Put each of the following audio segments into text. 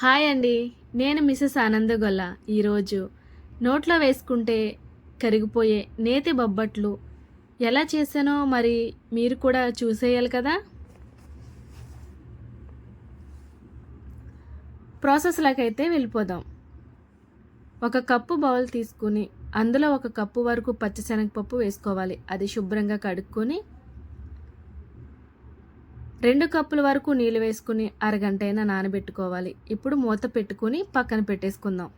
Hi అండి. నేను Mrs ఆనందగొల్ల ఈరోజు నోట్లో వేసుకుంటే కరిగిపోయే నేతి బొబ్బట్లు ఎలా చేశానో మరి మీరు కూడా చూసేయాలి కదా? ప్రాసెస్లకైతే వెళ్ళిపోదాం. ఒక కప్పు బౌల్ తీసుకుని అందులో ఒక కప్పు వరకు పచ్చిశనగపప్పు వేసుకోవాలి. అది శుభ్రంగా కడుక్కొని రెండు కప్పుల వరకు నీళ్ళు వేసుకుని అరగంట అయినా నానబెట్టుకోవాలి. ఇప్పుడు మూత పెట్టుకుని పక్కన పెట్టేసుకుందాం.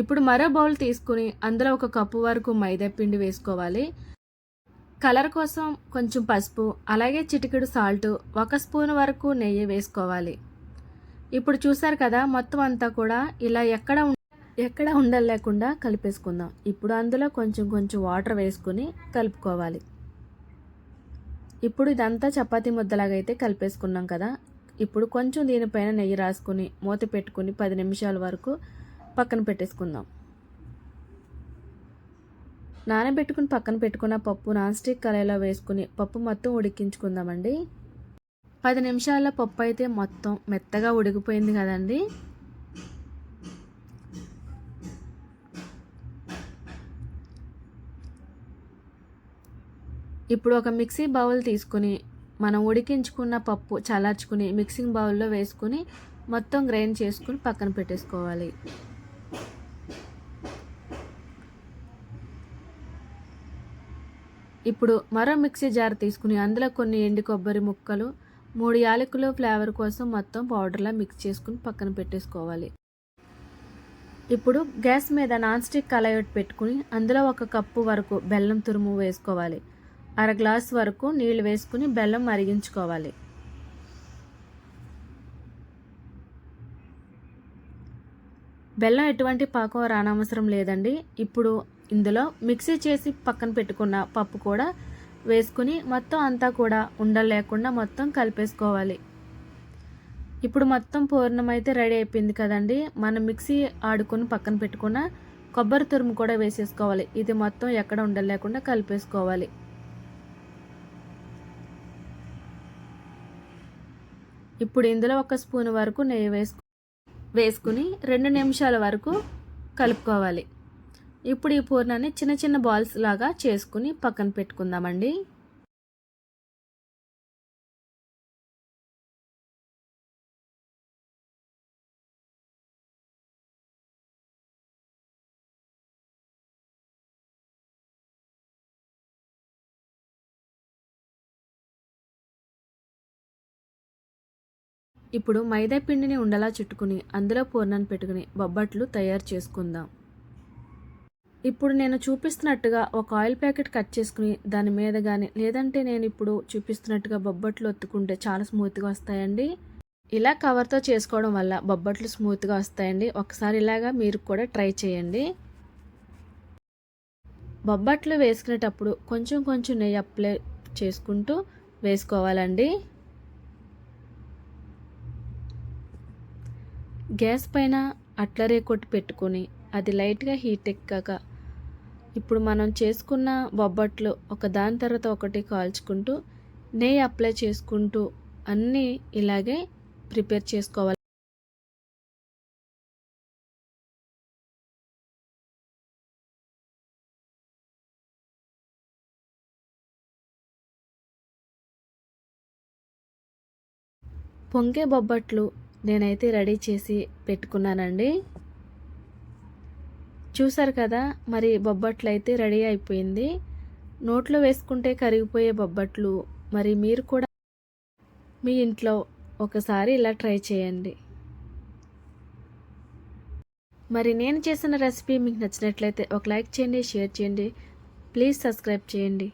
ఇప్పుడు మరో బౌల్ తీసుకుని అందులో ఒక కప్పు వరకు మైదా పిండి వేసుకోవాలి. కలర్ కోసం కొంచెం పసుపు అలాగే చిటికెడు సాల్ట్ ఒక స్పూన్ వరకు నెయ్యి వేసుకోవాలి. ఇప్పుడు చూసారు కదా మొత్తం అంతా కూడా ఇలా ఎక్కడ ఎక్కడ ఉండలేకుండా కలిపేసుకుందాం. ఇప్పుడు అందులో కొంచెం కొంచెం వాటర్ వేసుకుని కలుపుకోవాలి. ఇప్పుడు ఇదంతా చపాతి ముద్దలాగా అయితే కలిపేసుకున్నాం కదా. ఇప్పుడు కొంచెం దీనిపైన నెయ్యి రాసుకుని మూత పెట్టుకుని పది నిమిషాల వరకు పక్కన పెట్టేసుకుందాం. నానబెట్టుకుని పక్కన పెట్టుకున్న పప్పు నాన్ స్టిక్ కళాయిలో వేసుకుని పప్పు మొత్తం ఉడికించుకుందామండి. పది నిమిషాల పప్పు అయితే మొత్తం మెత్తగా ఉడికిపోయింది కదండి. ఇప్పుడు ఒక మిక్సీ బౌల్ తీసుకుని మనం ఉడికించుకున్న పప్పు చల్లార్చుకుని మిక్సింగ్ బౌల్లో వేసుకుని మొత్తం గ్రైండ్ చేసుకుని పక్కన పెట్టేసుకోవాలి. ఇప్పుడు మరో మిక్సీ జార్ తీసుకుని అందులో కొన్ని ఎండు కొబ్బరి ముక్కలు మూడు యాలకులు ఫ్లేవర్ కోసం మొత్తం పౌడర్లా మిక్స్ చేసుకుని పక్కన పెట్టేసుకోవాలి. ఇప్పుడు గ్యాస్ మీద నాన్ స్టిక్ కలయొట్ పెట్టుకుని అందులో ఒక కప్పు వరకు బెల్లం తురుము వేసుకోవాలి. అర గ్లాస్ వరకు నీళ్ళు వేసుకుని బెల్లం మరిగించుకోవాలి. బెల్లం ఎటువంటి పాకం రానవసరం లేదండి. ఇప్పుడు ఇందులో మిక్సీ చేసి పక్కన పెట్టుకున్న పప్పు కూడా వేసుకుని మొత్తం అంతా కూడా ఉండలేకుండా మొత్తం కలిపేసుకోవాలి. ఇప్పుడు మొత్తం పూర్ణం అయితే రెడీ అయిపోయింది కదండి. మనం మిక్సీ ఆడుకొని పక్కన పెట్టుకున్న కొబ్బరి తురుము కూడా వేసేసుకోవాలి. ఇది మొత్తం ఎక్కడ ఉండలేకుండా కలిపేసుకోవాలి. ఇప్పుడు ఇందులో ఒక స్పూన్ వరకు నెయ్యి వేసుకు వేసుకుని రెండు నిమిషాల వరకు కలుపుకోవాలి. ఇప్పుడు ఈ పూర్ణాన్ని చిన్న చిన్న బాల్స్ లాగా చేసుకుని పక్కన పెట్టుకుందామండి. ఇప్పుడు మైదా పిండిని ఉండలా చుట్టుకుని అందులో పూర్ణాన్ని పెట్టుకుని బొబ్బట్లు తయారు చేసుకుందాం. ఇప్పుడు నేను చూపిస్తున్నట్టుగా ఒక ఆయిల్ ప్యాకెట్ కట్ చేసుకుని దాని మీద కానీ లేదంటే నేను ఇప్పుడు చూపిస్తున్నట్టుగా బొబ్బట్లు ఒత్తుకుంటే చాలా స్మూత్గా వస్తాయండి. ఇలా కవర్తో చేసుకోవడం వల్ల బొబ్బట్లు స్మూత్గా వస్తాయండి. ఒకసారి ఇలాగా మీరు కూడా ట్రై చేయండి. బొబ్బట్లు వేసుకునేటప్పుడు కొంచెం కొంచెం నెయ్యి అప్లై చేసుకుంటూ వేసుకోవాలండి. గ్యాస్ పైన అట్లరే కొట్టి పెట్టుకొని అది లైట్గా హీట్ ఎక్కాక ఇప్పుడు మనం చేసుకున్న బొబ్బట్లు ఒక దాని తర్వాత ఒకటి కాల్చుకుంటూ నెయ్యి అప్లై చేసుకుంటూ అన్నీ ఇలాగే ప్రిపేర్ చేసుకోవాలి. పొంగే బొబ్బట్లు నేనైతే రెడీ చేసి పెట్టుకున్నానండి. చూసారు కదా మరి బొబ్బట్లు అయితే రెడీ అయిపోయింది. నోట్లో వేసుకుంటే కరిగిపోయే బొబ్బట్లు. మరి మీరు కూడా మీ ఇంట్లో ఒకసారి ఇలా ట్రై చేయండి. మరి నేను చేసిన రెసిపీ మీకు నచ్చినట్లయితే ఒక లైక్ చేయండి షేర్ చేయండి. ప్లీజ్ సబ్స్క్రైబ్ చేయండి.